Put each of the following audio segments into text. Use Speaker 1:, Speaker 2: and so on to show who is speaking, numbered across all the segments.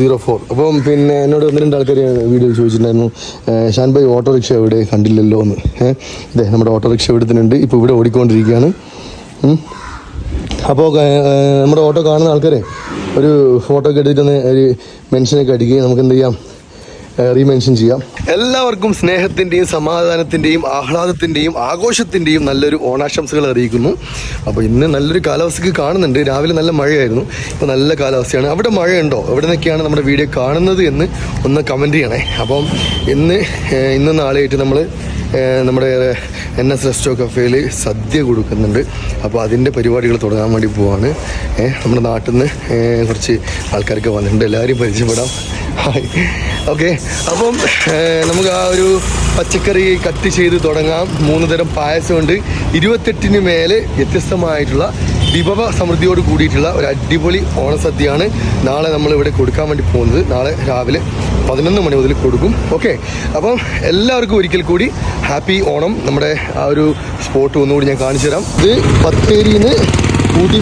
Speaker 1: Zero four. അപ്പം പിന്നെ എന്നോട് ഒന്ന് രണ്ട് ആൾക്കാർ വീഡിയോ ചോദിച്ചിട്ടുണ്ടായിരുന്നു ഷാൻ ഭായ് ഓട്ടോറിക്ഷ എവിടെ കണ്ടില്ലല്ലോ എന്ന്. ഇതേ നമ്മുടെ ഓട്ടോറിക്ഷ ഇവിടുത്തുണ്ട് ഇപ്പോൾ ഇവിടെ ഓടിക്കൊണ്ടിരിക്കുകയാണ്. അപ്പോൾ നമ്മുടെ ഓട്ടോ കാണുന്ന ആൾക്കാരെ ഒരു ഫോട്ടോ ഒക്കെ എടുത്തിട്ടൊന്ന് ഒരു മെൻഷനൊക്കെ അടിക്കുകയും നമുക്ക് എന്ത് ചെയ്യാം? റീമെൻഷൻ ചെയ്യാം. എല്ലാവർക്കും സ്നേഹത്തിന്റെയും സമാധാനത്തിന്റെയും ആഹ്ലാദത്തിന്റെയും ആഘോഷത്തിന്റെയും നല്ലൊരു ഓണാശംസകൾ അറിയിക്കുന്നു. അപ്പോൾ ഇന്ന് നല്ലൊരു കാലാവസ്ഥയ്ക്ക് കാണുന്നുണ്ട്. രാവിലെ നല്ല മഴയായിരുന്നു. ഇപ്പോൾ നല്ല കാലാവസ്ഥയാണ്. അവിടെ മഴയുണ്ടോ? എവിടെ നിന്നൊക്കെയാണ് നമ്മുടെ വീഡിയോ കാണുന്നത് എന്ന് ഒന്ന് കമന്റ് ചെയ്യണേ. അപ്പം ഇന്ന് ഇന്ന് നാളെയായിട്ട് നമ്മൾ നമ്മുടെ എൻ എസ് റെസ്റ്റോ കഫേയിൽ സദ്യ കൊടുക്കുന്നുണ്ട്. അപ്പോൾ അതിന്റെ പരിപാടികൾ തുടങ്ങാൻ വേണ്ടി പോവാണ്. നമ്മുടെ നാട്ടിൽ നിന്ന് കുറച്ച് ആൾക്കാരൊക്കെ വന്നിട്ടുണ്ട്. എല്ലാവരെയും പരിചയപ്പെടാം. ഹായ് ഓക്കെ അപ്പം നമുക്ക് ആ ഒരു പച്ചക്കറി കട്ട് ചെയ്ത് തുടങ്ങാം. മൂന്ന് തരം പായസമുണ്ട്. ഇരുപത്തെട്ടിന് മേലെ വ്യത്യസ്തമായിട്ടുള്ള വിഭവ സമൃദ്ധിയോട് കൂടിയിട്ടുള്ള ഒരു അടിപൊളി ഓണസദ്യയാണ് നാളെ നമ്മൾ ഇവിടെ കൊടുക്കാൻ വേണ്ടി പോകുന്നത്. നാളെ രാവിലെ പതിനൊന്ന് മണി മുതൽ കൊടുക്കും. ഓക്കെ അപ്പം എല്ലാവർക്കും ഒരിക്കൽ കൂടി ഹാപ്പി ഓണം. നമ്മുടെ ആ ഒരു സ്പോട്ട് ഒന്നുകൂടി ഞാൻ കാണിച്ചു തരാം ഇത് ബത്തേരിയിൽ നിന്ന്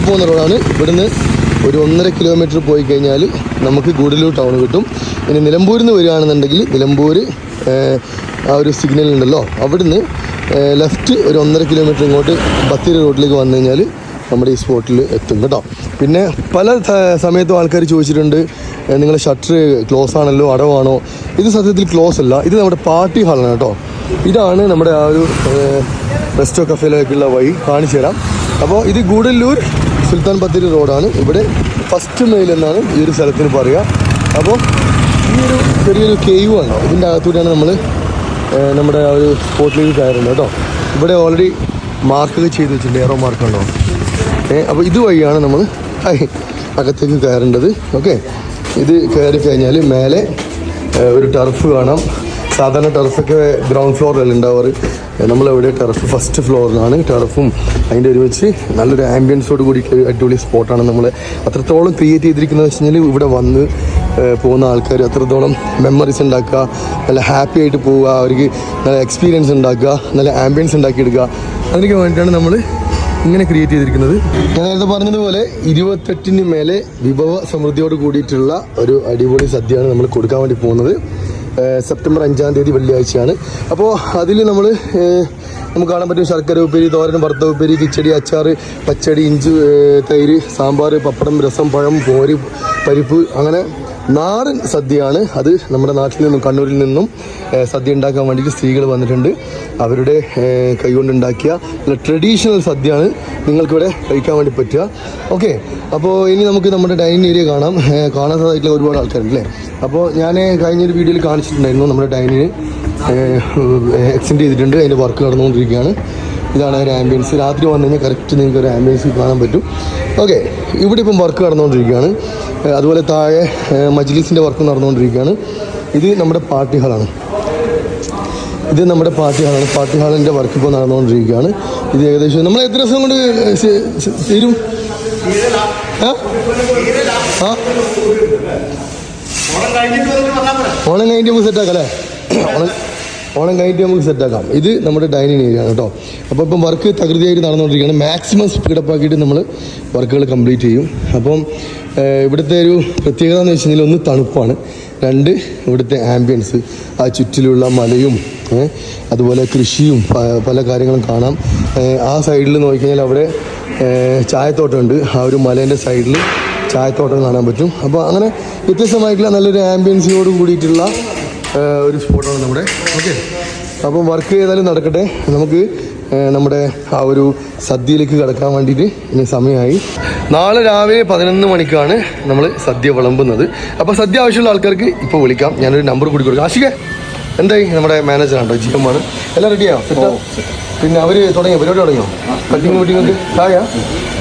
Speaker 1: പോകുന്ന റോഡാണ്. ഇവിടുന്ന് ഒരു ഒന്നര കിലോമീറ്റർ പോയി കഴിഞ്ഞാൽ നമുക്ക് ഗൂഡല്ലൂർ ടൗൺ കിട്ടും. ഇനി നിലമ്പൂരിൽ നിന്ന് വരികയാണെന്നുണ്ടെങ്കിൽ നിലമ്പൂർ ആ ഒരു സിഗ്നൽ ഉണ്ടല്ലോ. അവിടുന്ന് ലെഫ്റ്റ് ഒരു ഒന്നര കിലോമീറ്റർ ഇങ്ങോട്ട് ബത്തേരി റോഡിലേക്ക് വന്നു കഴിഞ്ഞാൽ നമ്മുടെ ഈ സ്പോട്ടിൽ എത്തും കേട്ടോ. പിന്നെ പല സമയത്തും ആൾക്കാർ ചോദിച്ചിട്ടുണ്ട് നിങ്ങൾ ഷട്ടർ ക്ലോസ് ആണല്ലോ അടവാണോ? ഇത് സത്യത്തിൽ ക്ലോസ് അല്ല. ഇത് നമ്മുടെ പാർട്ടി ഹാളാണ് കേട്ടോ. ഇതാണ് നമ്മുടെ ആ ഒരു റെസ്റ്റോ കഫേയിലേക്കുള്ള വഴി കാണിച്ചു തരാം അപ്പോൾ ഇത് ഗൂഡല്ലൂർ സുൽത്താൻ ബത്തേരി റോഡാണ്. ഇവിടെ ഫസ്റ്റ് മെയിൽ എന്നാണ് ഈ ഒരു സ്ഥലത്തിന് പറയുക. അപ്പോൾ ഈ ഒരു ചെറിയൊരു കേവ് ആണ്. ഇതിന്റെ അകത്തൂടെയാണ് നമ്മൾ നമ്മുടെ ആ ഒരു സ്പോട്ടിലേക്ക് കയറുന്നത് കേട്ടോ. ഇവിടെ ഓൾറെഡി മാർക്ക് ചെയ്ത് വെച്ചിട്ടുണ്ട്. ഏറോ മാർക്ക് ഉണ്ടോ? ഏ അപ്പോൾ ഇതുവഴിയാണ് നമ്മൾ അകത്തേക്ക് കയറേണ്ടത്. ഓക്കെ ഇത് കയറി കഴിഞ്ഞാൽ മേലെ ഒരു ടർഫ് കാണാം. സാധാരണ ടെറസൊക്കെ ഗ്രൗണ്ട് ഫ്ലോറിലല്ല ഉണ്ടാവാറ്? നമ്മളെവിടെ ടെറസ്? ഫസ്റ്റ് ഫ്ലോറിലാണ് ടെറഫും അതിന്റെ ഒരുമിച്ച് നല്ലൊരു ആംബിയൻസോട് ഒരു അടിപൊളി സ്പോട്ടാണ് നമ്മൾ അത്രത്തോളം ക്രിയേറ്റ് ചെയ്തിരിക്കുന്നത് വെച്ച് കഴിഞ്ഞാൽ ഇവിടെ വന്ന് പോകുന്ന ആൾക്കാർ അത്രത്തോളം മെമ്മറീസ് ഉണ്ടാക്കുക നല്ല ഹാപ്പി ആയിട്ട് പോവുക അവർക്ക് നല്ല എക്സ്പീരിയൻസ് ഉണ്ടാക്കുക നല്ല ആംബിയൻസ് ഉണ്ടാക്കിയെടുക്കുക. അതിനൊക്കെ വേണ്ടിയിട്ടാണ് നമ്മൾ ഇങ്ങനെ ക്രിയേറ്റ് ചെയ്തിരിക്കുന്നത്. ഞാൻ നേരത്തെ പറഞ്ഞതുപോലെ ഇരുപത്തെട്ടിന് മേലെ വിഭവ സമൃദ്ധിയോട് കൂടിയിട്ടുള്ള ഒരു അടിപൊളി സദ്യയാണ് നമ്മൾ കൊടുക്കാൻ വേണ്ടി പോകുന്നത്. സെപ്റ്റംബർ അഞ്ചാം തീയതി വെള്ളിയാഴ്ചയാണ്. അപ്പോൾ അതിൽ നമ്മൾ നമുക്ക് കാണാൻ പറ്റും ശർക്കര ഉപ്പേരി തോരൻ വറുത്ത ഉപ്പേരി കിച്ചടി അച്ചാർ പച്ചടി ഇഞ്ചി തൈര് സാമ്പാർ പപ്പടം രസം പഴം പോരി പരിപ്പ് അങ്ങനെ നാടൻ സദ്യയാണ്. അത് നമ്മുടെ നാട്ടിൽ നിന്നും കണ്ണൂരിൽ നിന്നും സദ്യ ഉണ്ടാക്കാൻ വേണ്ടിയിട്ട് സ്ത്രീകൾ വന്നിട്ടുണ്ട്. അവരുടെ കൈകൊണ്ടുണ്ടാക്കിയ ട്രഡീഷണൽ സദ്യയാണ് നിങ്ങൾക്കിവിടെ കഴിക്കാൻ വേണ്ടി പറ്റുക. ഓക്കെ അപ്പോൾ ഇനി നമുക്ക് നമ്മുടെ ഡൈനിങ് ഏരിയ കാണാം. കാണാത്തതായിട്ടുള്ള ഒരുപാട് ആൾക്കാരുണ്ട് അല്ലേ അപ്പോൾ ഞാൻ കഴിഞ്ഞൊരു വീഡിയോയിൽ കാണിച്ചിട്ടുണ്ടായിരുന്നു നമ്മുടെ ഡൈനിങ് എക്സ്റ്റെൻഡ് ചെയ്തിട്ടുണ്ട്. അതിന്റെ വർക്ക് നടന്നുകൊണ്ടിരിക്കുകയാണ്. ഇതാണ് ഒരു ആംബിയൻസ് രാത്രി വന്നു കഴിഞ്ഞാൽ കറക്റ്റ് നിങ്ങൾക്ക് ഒരു ആംബിയൻസ് കാണാൻ പറ്റും. ഓക്കെ ഇവിടെ ഇപ്പം വർക്ക് നടന്നുകൊണ്ടിരിക്കുകയാണ്. അതുപോലെ താഴെ മജ്ലിസിന്റെ വർക്ക് നടന്നുകൊണ്ടിരിക്കുകയാണ്. ഇത് നമ്മുടെ പാർട്ടി ഹാളാണ് ഇത് നമ്മുടെ പാർട്ടി ഹാളാണ് പാർട്ടി ഹാളിന്റെ വർക്ക് ഇപ്പോൾ നടന്നുകൊണ്ടിരിക്കുകയാണ്. ഇത് ഏകദേശം നമ്മൾ എത്ര ദിവസം കൊണ്ട് തീരും? ആ? ഓണം കഴിഞ്ഞിട്ട് സെറ്റ് സെറ്റാക്കാം അല്ലേ? ഓണം ഓണം കഴിഞ്ഞിട്ട് നമുക്ക് സെറ്റാക്കാം ഇത് നമ്മുടെ ഡൈനിങ് ഏരിയ ആണ് കേട്ടോ. അപ്പോൾ ഇപ്പം വർക്ക് തകൃതിയായിട്ട് നടന്നുകൊണ്ടിരിക്കുകയാണ്. മാക്സിമം സ്പീഡപ്പ് ആക്കിയിട്ട് നമ്മൾ വർക്കുകൾ കംപ്ലീറ്റ് ചെയ്യും. അപ്പം ഇവിടുത്തെ ഒരു പ്രത്യേകത എന്ന് വെച്ച് കഴിഞ്ഞാൽ ഒന്ന് തണുപ്പാണ്. രണ്ട് ഇവിടുത്തെ ആംബിയൻസ് ആ ചുറ്റിലുള്ള മലയും അതുപോലെ കൃഷിയും പല കാര്യങ്ങളും കാണാം. ആ സൈഡിൽ നോക്കിക്കഴിഞ്ഞാൽ അവിടെ ചായത്തോട്ടമുണ്ട്. ആ ഒരു മലേന്റെ സൈഡിൽ ചായത്തോട്ടം കാണാൻ പറ്റും. അപ്പോൾ അങ്ങനെ വ്യത്യസ്തമായിട്ടുള്ള നല്ലൊരു ആംബിയൻസിനോട് കൂടിയിട്ടുള്ള ഒരു സ്പോട്ടാണ് നമ്മുടെ. ഓക്കെ. അപ്പം വർക്ക് ചെയ്താലും നടക്കട്ടെ. നമുക്ക് നമ്മുടെ ആ ഒരു സദ്യയിലേക്ക് കിടക്കാൻ വേണ്ടിയിട്ട് ഇനി സമയമായി. നാളെ രാവിലെ പതിനൊന്ന് മണിക്കാണ് നമ്മൾ സദ്യ വിളമ്പുന്നത്. അപ്പോൾ സദ്യ ആവശ്യമുള്ള ആൾക്കാർക്ക് ഇപ്പോൾ വിളിക്കാം. ഞാനൊരു നമ്പർ കൂടി കൊടുക്കാം. ആശിക എന്തായി? നമ്മുടെ മാനേജറാണ് കേട്ടോ ആണ്. എല്ലാം റെഡിയാ പിന്നെ അവർ തുടങ്ങിയോ? പരിപാടി തുടങ്ങിയോ? കട്ടിങ് ഒക്കെ? ചായ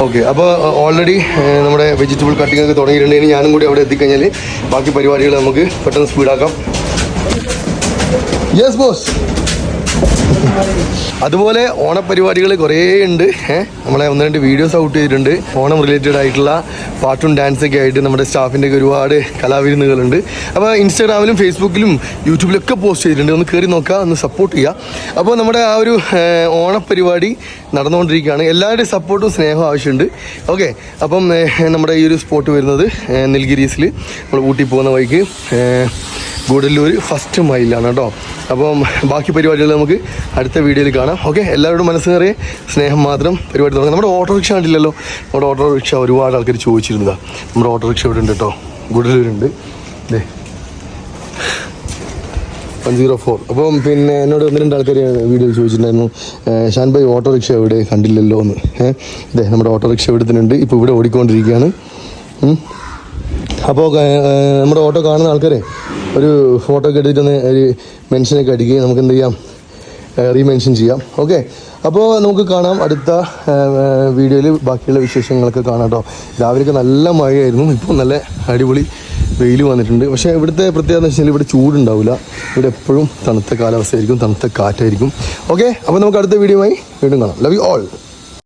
Speaker 1: ഓക്കെ. അപ്പോൾ ഓൾറെഡി നമ്മുടെ വെജിറ്റബിൾ കട്ടിങ്ങൊക്കെ തുടങ്ങിയിട്ടുണ്ട്. ഇനി ഞാനും കൂടി അവിടെ എത്തിക്കഴിഞ്ഞാൽ ബാക്കി പരിപാടികൾ നമുക്ക് പെട്ടെന്ന് സ്പീഡാക്കാം Yes, boss. അതുപോലെ ഓണപരിപാടികൾ കുറേ ഉണ്ട്. നമ്മളെ ഒന്ന് രണ്ട് വീഡിയോസ് ഔട്ട് ചെയ്തിട്ടുണ്ട്. ഓണം റിലേറ്റഡ് ആയിട്ടുള്ള പാട്ടും ഡാൻസൊക്കെ ആയിട്ട് നമ്മുടെ സ്റ്റാഫിന്റെ ഒക്കെ ഒരുപാട് കലാവിരുന്നുകളുണ്ട്. അപ്പോൾ ഇൻസ്റ്റാഗ്രാമിലും ഫേസ്ബുക്കിലും യൂട്യൂബിലൊക്കെ പോസ്റ്റ് ചെയ്തിട്ടുണ്ട്. ഒന്ന് കയറി നോക്കുക ഒന്ന് സപ്പോർട്ട് ചെയ്യുക അപ്പോൾ നമ്മുടെ ആ ഒരു ഓണപരിപാടി നടന്നുകൊണ്ടിരിക്കുകയാണ്. എല്ലാവരുടെയും സപ്പോർട്ടും സ്നേഹവും ആവശ്യമുണ്ട്. ഓക്കെ അപ്പം നമ്മുടെ ഈ ഒരു സ്പോട്ട് വരുന്നത് നെൽഗിരീസിൽ നമ്മൾ ഊട്ടി പോകുന്ന വഴിക്ക് ഗൂഡല്ലൂർ ഫസ്റ്റ് മൈലാണ് കേട്ടോ. അപ്പം ബാക്കി പരിപാടികൾ നമുക്ക് അടുത്ത വീഡിയോയിൽ കാണാം. ഓക്കെ എല്ലാവരോടും മനസ്സ് നിറയെ സ്നേഹം മാത്രം പരിപാടി തുടങ്ങാം നമ്മുടെ ഓട്ടോറിക്ഷ കണ്ടില്ലല്ലോ? നമ്മുടെ ഓട്ടോറിക്ഷ ഒരുപാട് ആൾക്കാർ ചോദിച്ചിരുന്നതാണ് നമ്മുടെ ഓട്ടോറിക്ഷ ഇവിടെ ഉണ്ട് കേട്ടോ ഗുഡലൂരുണ്ട്. അല്ലേ വൺ സീറോ ഫോർ അപ്പം പിന്നെ എന്നോട് ഒന്ന് രണ്ട് ആൾക്കാർ വീഡിയോയിൽ ചോദിച്ചിട്ടുണ്ടായിരുന്നു. ഷാൻ ഭായ് ഓട്ടോറിക്ഷ എവിടെ കണ്ടില്ലല്ലോ എന്ന്. ഇതേ നമ്മുടെ ഓട്ടോറിക്ഷ ഇവിടുത്തുണ്ട് ഇപ്പോൾ ഇവിടെ ഓടിക്കൊണ്ടിരിക്കുകയാണ്. അപ്പോൾ നമ്മുടെ ഓട്ടോ കാണുന്ന ആൾക്കാരെ ഒരു ഫോട്ടോ ഒക്കെ എടുത്തിട്ടൊന്ന് ഒരു മെൻഷനൊക്കെ അടിക്കുകയും നമുക്ക് എന്ത് ചെയ്യാം? റീമെൻഷൻ ചെയ്യാം. ഓക്കെ അപ്പോൾ നമുക്ക് കാണാം അടുത്ത വീഡിയോയിൽ ബാക്കിയുള്ള വിശേഷങ്ങളൊക്കെ കാണാം കേട്ടോ രാവിലെയൊക്കെ നല്ല മഴയായിരുന്നു. ഇപ്പോൾ നല്ല അടിപൊളി വെയിൽ വന്നിട്ടുണ്ട്. പക്ഷേ ഇവിടുത്തെ പ്രത്യേകത എന്ന് വെച്ചാൽ ഇവിടെ ചൂടുണ്ടാവില്ല ഇവിടെ എപ്പോഴും തണുത്ത കാലാവസ്ഥയായിരിക്കും തണുത്ത കാറ്റായിരിക്കും. ഓക്കെ അപ്പോൾ നമുക്ക് അടുത്ത വീഡിയോയുമായി വീണ്ടും കാണാം. Love you all